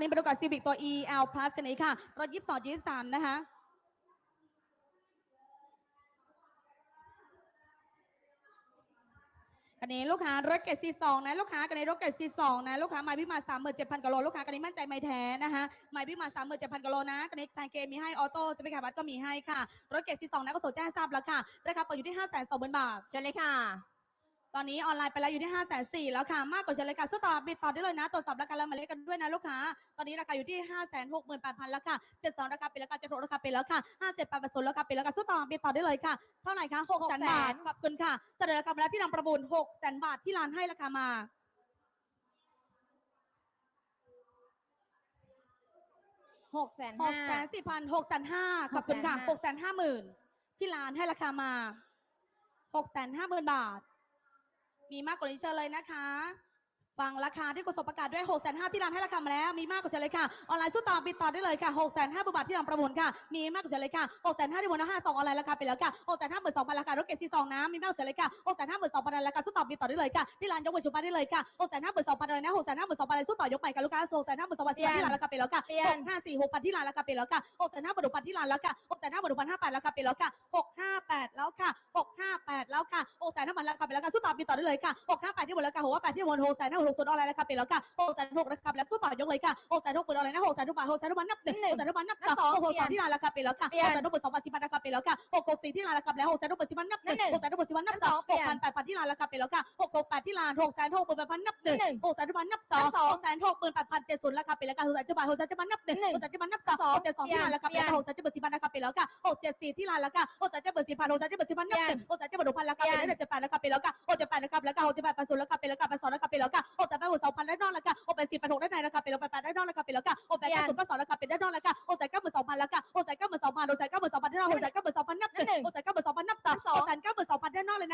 ันนี้เป็นรถกับ Civic ตัว EL Plus คันนี้ค่ะ รถ22 23นะคะคันนี้ลูกค้ารถเกรด C2 นะลูกค้าคันนี้รถเกรด C2 นะลูกค้าไม้พี่มา37,000กิโลลูกค้าคันนี้มั่นใจไม่แท้นะคะไม้พี่มา37,000กิโลนะคันนี้แฟนเกมมีให้ออโต้สเปคาบัตก็มีให้ค่ะรถเกรด C2 นะก็โสนแจ้งทราบแล้วค่ะราคาเปิดอยู่ที่520,000บาทเชิญเลยค่ะ ตอนนี้ออนไลน์ไปแล้วอยู่ที่5 4 0 0 0แล้วค่ะ มากกว่าเฉลยค่ะสู้ต่อบิดต่อได้เลยนะ ตรวจสอบราคาแล้วมาเล็กกันด้วยนะลูกค้า ตอนนี้ราคาอยู่ที่5 6 8 0 0 0แล้วค่ะ72ราคาเป็นราคา76ราคาเป็นแล้วค่ะ57 8 0ราคาเป็นแล้วค่ะสู้ต่อบิดต่อได้เลยค่ะ เท่าไหร่คะ6 0 0 0 0 0บาท ขอบคุณค่ะ เสนอราคามาแล้วที่นำประมูล6 0 0 0 0บาทที่ร้านให้ราคามาหกแสน6ห้า4 0 0 0 6 5 0 0ขอบคุณค่ะ6 5 0 0 0 0ที่ร้านให้ราคามา6 5 0 0 0 0บาท มีมากกว่านี้เชิญเลยนะคะ ฟังราคาที่กสประกาศด้วย6 5 0 0 0ที่ร้านให้ราคามาแล้ว มีมากกว่าเชิญเลยค่ะ ออนไลน์สู้ต่อปิดต่อได้เลยค่ะ6 5 0 0 0บาทที่นำประมูลค่ะ มีมากกว่าเชิญเลยค่ะ6 5 0 0 0ที่บนห้าสองออนไลน์ราคาไปแล้วค่ะ6 5 2 0 0 0ราคารถเกรดซีสองน้ำมีมากกว่าเชิญเลยค่ะ6 5 2 0 0 0ราคาสู้ต่อปิดต่อได้เลยค่ะ ที่ร้านยกมือชุบมาได้เลยค่ะ6 5 2 0 0เลยนะ6 5 2 0 0เลยสู้ต่อยกไปค่ะลูกค้า6 5 2 0 0ที่ร้านราคาไปแล้วค่ะเปลี่ยน6 5 4 6พันที่ร้านราคาไปแล้วค่ะ6 5 0 0บาทพันที่ร้านแล้วค่ะ6 5 0 0บาทพันห้าแปดราคาไปแล้วค่ะ6 5 8แล้วค่ะ6 5 8 แล้วค่ะ6 5 0 0 0ราคาไปแล้วค่ะสู้ต่อปิดต่อได้เลยค่ะ6 5 8ที่บนแล้วค่ะ6 8ที่บน6 5 0 0 6 0ออนไลน์ราคาไปแล้วค่ะ6 6 0ราคาไปแล้วสู้ต่อยกเลยค่ะ6 6 0 0เปิดออนไลน์นะ6 6 0บาท6 0 0บาทนับหนึ่ง6 0 0บาทนับสอง6 6 2ที่ร้านราคาไปแล้วค่ะ6 0 0เปิดสองพันสิบราคาไปแล้วค่ะ6 6 4ที่ร้านราคาไปแล้ว6 0 0เปิดสิบนับหนึ่ง6 0 0เปิดสิบนับสอง6 0 0 8พันที่ร้านราคาไปแล้วค่ะ6 6 8ที่ร้าน6 0 0 6เปิดแปดพันนับหนึ่ง6 0 0บาทนับสอง6 0 0 6เปิดแปดพันเจ็ดศูนย์ราคาไปแล้วค่ะ6 0 0บาท6 0 0บาทนับหนึ่ง6 0 0บาทนับสอง6 7 2ที่ร้านราคาไปแล้ว6 0 0เปิดสิบราคาไปแล้วค่ะ6 7 4ที่ร้านราคา6 0 0เปิดสิบพัน6 0 0เปิดสิบพันนับหนึ่ง6 0 0เปิดพันราคาไปแล้ว7 8ราคาไปแล้วค่ะ6 7 8ราคาไปแล้วค่ะ6 7 8 8 0ราคาไปแล้วค่ะ8 2ราคาไปแล้วค่ะ6 8 8 2พันได้นอกราคา6 8 4 8 6ได้ในราคาไปแล้ว8 8ได้นอกราคาไปแล้วค่ะ6 8 9 0ก็2ราคาเป็นได้นอกราคา6 9 2 0 0 0ราคา6 9 2 0 0 0 6 9 2 0 0 0ได้นอก6 9 2 0 0 0นับหนึ่ง6 9 2 0 0 0นับสอง6 9 2 0 0ได้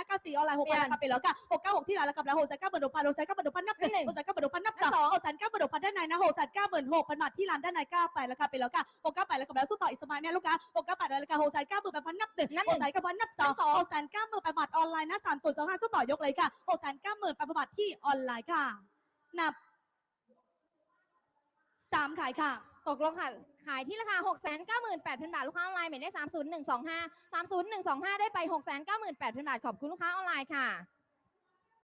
นก้าสี่ออนไลน์หกพันนะคะไปแล้วก็หกเก้าหกที่ร้านแล้วกับแล้วหกแสนเก้าหมื่นหกพันหกแสนเก้าหมื่นหกพันนับหนึ่งหกแสนเก้าหมื่นหกพันนับสองหกแสนเก้าหมื่นหกพันด้านในนะหกแสนเก้าหมื่นหกพันบาทที่ร้านด้านในเก้าแปดแล้วค่ะไปแล้วก็หกเก้าแปดแล้วกับแล้วสู้ต่ออีสมัยแม่ลูกค้าหกเก้าแปดแล้วค่ะหกแสนเก้าหมื่นแปดพันนับหนึ่งหกแสนเก้าพันนับสองหกแสนเก้าหมื่นแปดบาทออนไลน์นะสามส่วนสองห้าสู้ต่อยกเลยค่ะหกแสนเก้าหมื่นแปดบาทที่ออนไลน์ค่ะนับสามขายค่ะ ตกลงค่ะขายที่ราคา 6 9 8 0 0 0 บาท ลูกค้าออนไลน์หมายเลข30125 30125 ได้ไป 6 9 8 0 0 0 บาท ขอบคุณลูกค้าออนไลน์ค่ะ